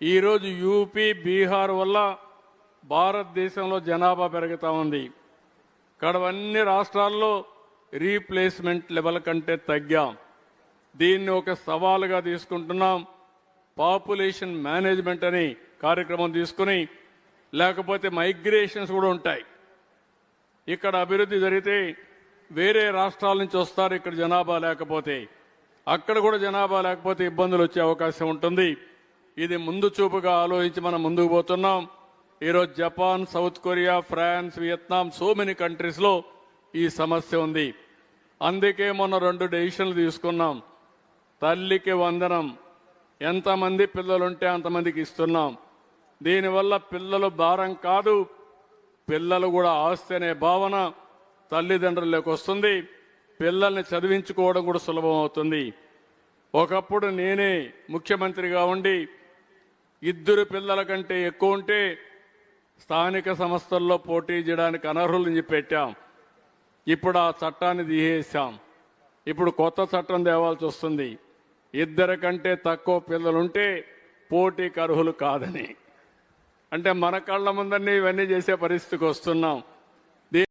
ఈరోజు యూపీ బీహార్ వల్ల భారతదేశంలో జనాభా పెరుగుతూ ఉంది. ఇక్కడ అన్ని రాష్ట్రాల్లో రీప్లేస్మెంట్ లెవెల్ కంటే తగ్గాం. దీన్ని ఒక సవాలుగా తీసుకుంటున్నాం. పాపులేషన్ మేనేజ్మెంట్ అని కార్యక్రమం తీసుకుని లేకపోతే మైగ్రేషన్స్ కూడా ఉంటాయి. ఇక్కడ అభివృద్ధి జరిగితే వేరే రాష్ట్రాల నుంచి వస్తారు ఇక్కడ జనాభా లేకపోతే. అక్కడ కూడా జనాభా లేకపోతే ఇబ్బందులు వచ్చే అవకాశం ఉంటుంది. ఇది ముందు చూపుగా ఆలోచించి మనం ముందుకు పోతున్నాం. ఈరోజు Japan South Korea France Vietnam so many కంట్రీస్లో ఈ సమస్య ఉంది. అందుకే మొన్న రెండు డెసిషన్లు తీసుకున్నాం. తల్లికి వందనం. ఎంతమంది పిల్లలుంటే అంతమందికి ఇస్తున్నాం. దీనివల్ల పిల్లలు భారం కాదు. పిల్లలు కూడా ఆస్తి అనే భావన తల్లిదండ్రులకు వస్తుంది. పిల్లల్ని చదివించుకోవడం కూడా సులభం అవుతుంది. ఒకప్పుడు నేనే ముఖ్యమంత్రిగా ఉండి ఇద్దరు పిల్లల కంటే ఎక్కువ ఉంటే స్థానిక సంస్థల్లో పోటీ చేయడానికి అనర్హులని పెట్టాం. ఇప్పుడు ఆ చట్టాన్ని తీసేసాం ఇప్పుడు కొత్త చట్టం తేవాల్సి వస్తుంది. ఇద్దరి కంటే తక్కువ పిల్లలుంటే పోటీకి అర్హులు కాదని. అంటే మన కళ్ళ ముందరనే ఇవన్నీ చేసే పరిస్థితికి వస్తున్నాం.